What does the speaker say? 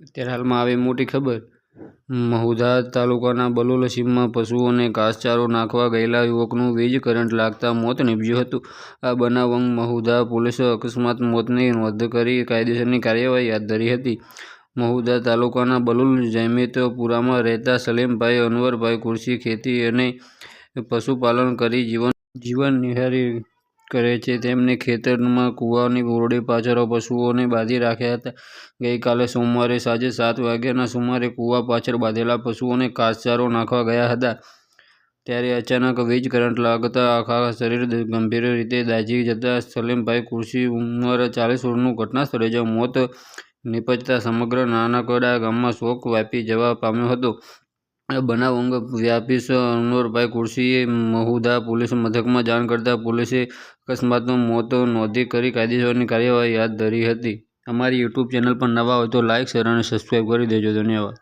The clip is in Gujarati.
અત્યારે હાલમાં આવી મોટી ખબર. મહુધા તાલુકાના બલોલ સીમમાં પશુઓને ઘાસચારો નાખવા ગયેલા યુવકનું વીજ કરંટ લાગતા મોત નીપજ્યું હતું. આ બનાવ અંગ મહુધા પોલીસે અકસ્માત મોતની નોંધ કરી કાયદેસરની કાર્યવાહી હાથ ધરી હતી. મહુધા તાલુકાના બલુલ જૈમિતપુરામાં રહેતા સલીમભાઈ અનવરભાઈ કૃષિ ખેતી અને પશુપાલન કરી જીવન જીવન નિર્વાહ કરે છે. તેમણે ખેતરમાં કૂવાની ઓરડી પાછળ પશુઓને બાંધી રાખ્યા હતા. ગઈકાલે સોમવારે સાંજે સાત વાગ્યાના સુમારે કુવા પાછળ બાંધેલા પશુઓને ઘાસચારો નાખવા ગયા હતા. ત્યારે અચાનક વીજ કરંટ લાગતા આખા શરીર ગંભીર રીતે દાઝી જતા સલીમભાઈ કૃષિ ઉંમર ચાલીસ વર્ષનું ઘટનાસ્થળે જ મોત નીપજતા સમગ્ર નાનકડા ગામમાં શોક વ્યાપી જવા પામ્યો હતો. બનાવ અંગે વ્યાપીશ અનવરભાઈ કુરશીએ મહુધા પોલીસ મથકમાં જાણ કરતા પોલીસે અકસ્માતનું મોત નોંધી કરી કાયદેસરની કાર્યવાહી હાથ ધરી હતી. અમારી યુટ્યુબ ચેનલ પર નવા હોય તો લાઇક શેર અને સબસ્ક્રાઈબ કરી દેજો. ધન્યવાદ.